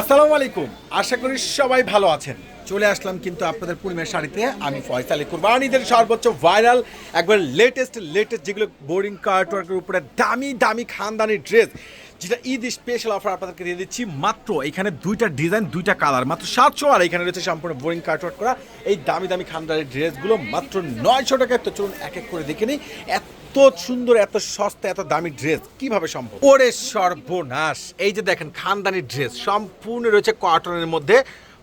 আসসালামু আলাইকুম। আশা করি সবাই ভালো আছেন। চলে আসলাম কিন্তু আপনাদের পূর্ণিমার শাড়িতে। আমি ফয়সালি কুরবানিদের সর্বোচ্চ ভাইরাল, একবার লেটেস্ট লেটেস্ট যেগুলো বোরিং কার্টওয়ার্কের উপরে দামি দামি খানদানি ড্রেস যেটা ঈদ স্পেশাল অফার আপনাদেরকে দিয়ে দিচ্ছি মাত্র। এখানে দুইটা ডিজাইন দুইটা কালার মাত্র সাতশো। আর এখানে রয়েছে সম্পূর্ণ বোরিং কার্টওয়ার্ক করা। এই দামি দামি খানদানি ড্রেসগুলো মাত্র নয়শো টাকায়। তো চলুন এক এক করে দেখে নিই। এত সুন্দর, এত সস্তা, এত দামি ড্রেস কীভাবে সম্ভব? ওরে সর্বনাশ। এই যে দেখেন, খানদানি ড্রেস সম্পূর্ণ রয়েছে কটনের মধ্যে।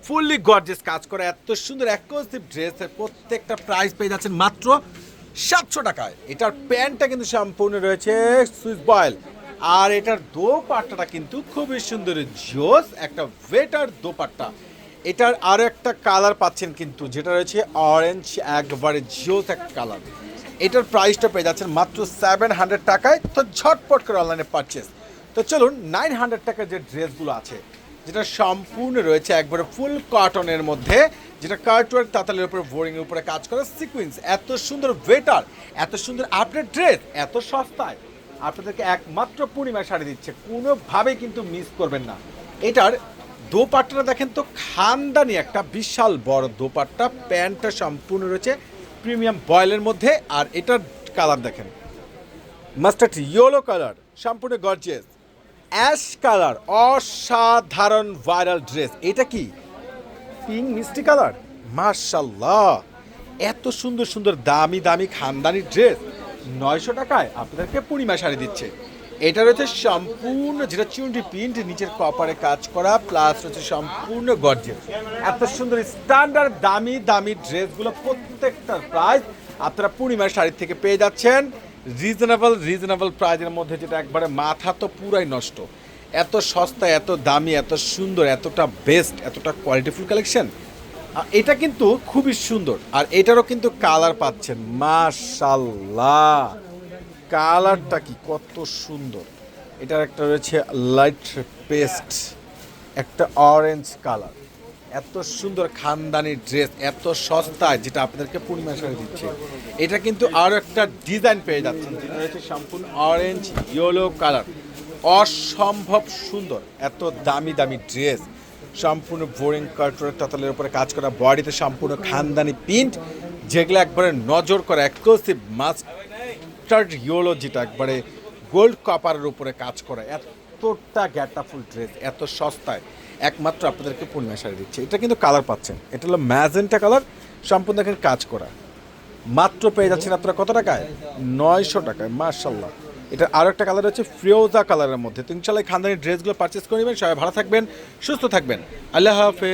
ফুললি গর্জেস কাজ করা, এত সুন্দর এক্সক্লুসিভ ড্রেসের প্রত্যেকটা প্রাইস পেয়ে যাচ্ছেন মাত্র সাতশো টাকায়। এটার প্যান্টটা কিন্তু সম্পূর্ণ রয়েছে সুইস বয়েল আর এটার দোপাট্টাটা কিন্তু খুবই সুন্দর, জোস একটা ওয়েটার দোপাট্টা। এটার আরও একটা কালার পাচ্ছেন কিন্তু, যেটা রয়েছে অরেঞ্জ একবারে জোস একটা কালার এটার প্রাইসটা পেয়ে যাচ্ছেন মাত্র সেভেন হান্ড্রেড টাকায়। তো ঝটপট করে অনলাইনে পারচেস তো চলুন নাইন হান্ড্রেড টাকার যে ড্রেসগুলো আছে, যেটা সম্পূর্ণ রয়েছে একবারে ফুল কটনের মধ্যে, যেটা কার্টওয়ার্ক তাতালের উপরে বোরিংয়ের উপরে কাজ করে সিকুয়েন্স এত সুন্দর ওয়েটার এত সুন্দর আপডেট ড্রেস এত সস্তায়। আপনাদেরকে একমাত্র পূর্ণিমা শাড়ি দিচ্ছে। কোনোভাবেই কিন্তু মিস করবেন না। এটার দোপাট্টাটা দেখেন তো, খানদানি একটা বিশাল বড় দোপাট্টা। প্যান্টটা সম্পূর্ণ রয়েছে প্রিমিয়াম বয়েলের মধ্যে আর এটার কালার দেখেন। মাস্টার্ড ইয়েলো কালার, সম্পূর্ণ গর্জিয়াস অ্যাশ কালার, অসাধারণ ভাইরাল ড্রেস। এটা কি? পিঙ্ক মিষ্টি কালার? মার্শাল্লাহ এত সুন্দর সুন্দর দামি দামি খানদানি ড্রেস। নয়শো টাকায় আপনাদেরকে পূর্ণিমা শাড়ি দিচ্ছে। এটা রয়েছে সম্পূর্ণ, যেটা চুনটি প্রিন্ট, নিচের কপারে কাজ করা প্লাস রয়েছে সম্পূর্ণ গর্জিয়াস এত সুন্দর স্ট্যান্ডার্ড দামি দামি ড্রেসগুলো প্রত্যেকটার প্রাইস আপনারা পূর্ণিমার শাড়ি থেকে পেয়ে যাচ্ছেন। রিজনেবল রিজনেবল প্রাইজের মধ্যে যেটা একবারে মাথা তো পুরাই নষ্ট। এত সস্তা, এত দামি, এত সুন্দর, এতটা বেস্ট এতটা কোয়ালিটিফুল কালেকশন এটা কিন্তু খুবই সুন্দর। আর এটারও কিন্তু কালার পাচ্ছেন, মাশাল্লাহ। কালারটা কি? কত সুন্দর। এটার একটা রয়েছে লাইট পেস্ট একটা অরেঞ্জ কালার এত সুন্দর খানদানি ড্রেস এত সস্তায়, যেটা আপনাদেরকে পূর্ণিমা শাড়ি দিচ্ছে। এটা কিন্তু আরও একটা ডিজাইন পেয়ে যাচ্ছেন, যেটা রয়েছে সম্পূর্ণ অরেঞ্জ ইয়েলো কালার অসম্ভব সুন্দর, এত দামি দামি ড্রেস সম্পূর্ণ বোরিং কার্টুনের তাতালের উপরে কাজ করা বডিতে সম্পূর্ণ খানদানি প্রিন্ট যেগুলো একবারে নজর করা এক্সক্লুসিভ মাস্টার্ড ইয়েলো যেটা একবারে গোল্ড কপারের উপরে কাজ করা। এতটা গ্যাটাফুল ড্রেস এত সস্তায়। একমাত্র আপনাদেরকে পূর্ণিমা শাড়ি দিচ্ছে। এটা কিন্তু কালার পাচ্ছেন। এটা হলো ম্যাজেন্টা কালার সম্পূর্ণ এখানে কাজ করা। মাত্র পেয়ে যাচ্ছেন আপনারা কত টাকায়? নয়শো টাকায় মার্শাল্লাহ এটা আরও একটা কালার হচ্ছে ফ্রিওজা কালারের মধ্যে। তো ইনশাল্লাহ খানদানি ড্রেসগুলো পারচেস করে নেবেন। সবাই ভালো থাকবেন, সুস্থ থাকবেন। আল্লাহ হাফেজ।